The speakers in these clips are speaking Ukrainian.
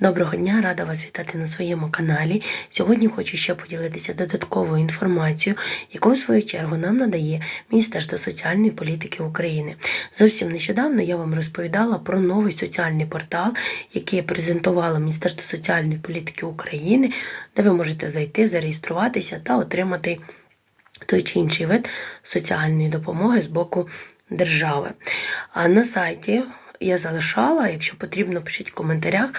Доброго дня, рада вас вітати на своєму каналі. Сьогодні хочу ще поділитися додатковою інформацією, яку в свою чергу нам надає Міністерство соціальної політики України. Зовсім нещодавно я вам розповідала про новий соціальний портал, який презентувало Міністерство соціальної політики України, де ви можете зайти, зареєструватися та отримати той чи інший вид соціальної допомоги з боку держави. А на сайті я залишала, якщо потрібно, пишіть в коментарях.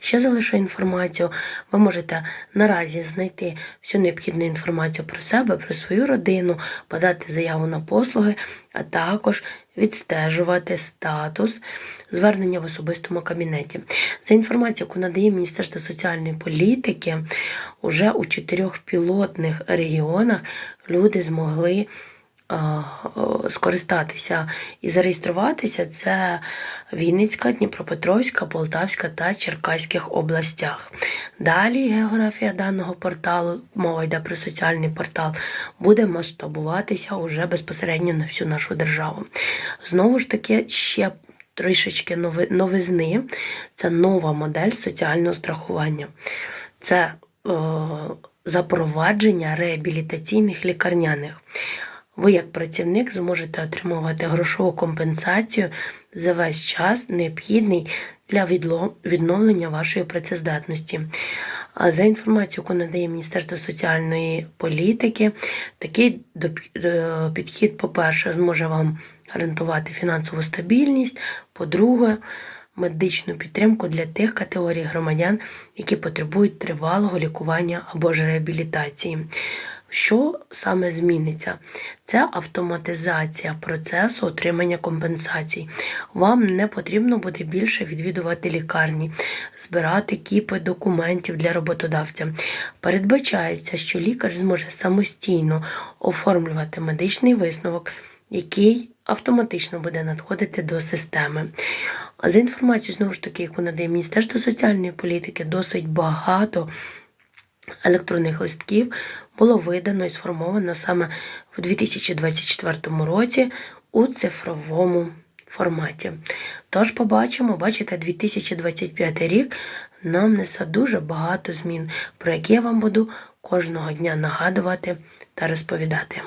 Ще залишу інформацію. Ви можете наразі знайти всю необхідну інформацію про себе, про свою родину, подати заяву на послуги, а також відстежувати статус звернення в особистому кабінеті. За інформацією, яку надає Міністерство соціальної політики, уже у чотирьох пілотних регіонах люди змогли скористатися і зареєструватися. Це Вінницька, Дніпропетровська, Полтавська та Черкаських областях. Далі географія даного порталу, мова йде про соціальний портал, буде масштабуватися уже безпосередньо на всю нашу державу. Знову ж таки, ще трішечки нови, новизни. Це нова модель соціального страхування. Це е, запровадження реабілітаційних лікарняних. Ви, як працівник, зможете отримувати грошову компенсацію за весь час, необхідний для відновлення вашої працездатності. За інформацією, яку надає Міністерство соціальної політики, такий е, підхід, по-перше, зможе вам гарантувати фінансову стабільність, по-друге, медичну підтримку для тих категорій громадян, які потребують тривалого лікування або ж реабілітації. Що саме зміниться? Це автоматизація процесу отримання компенсацій. Вам не потрібно буде більше відвідувати лікарні, збирати кіпи документів для роботодавця. Передбачається, що лікар зможе самостійно оформлювати медичний висновок, який автоматично буде надходити до системи. За інформацією, знову ж таки, яку надає Міністерство соціальної політики, досить багато електронних листків було видано і сформовано саме в 2024 році у цифровому форматі. Тож побачимо, бачите, 2025 рік нам несе дуже багато змін, про які я вам буду кожного дня нагадувати та розповідати.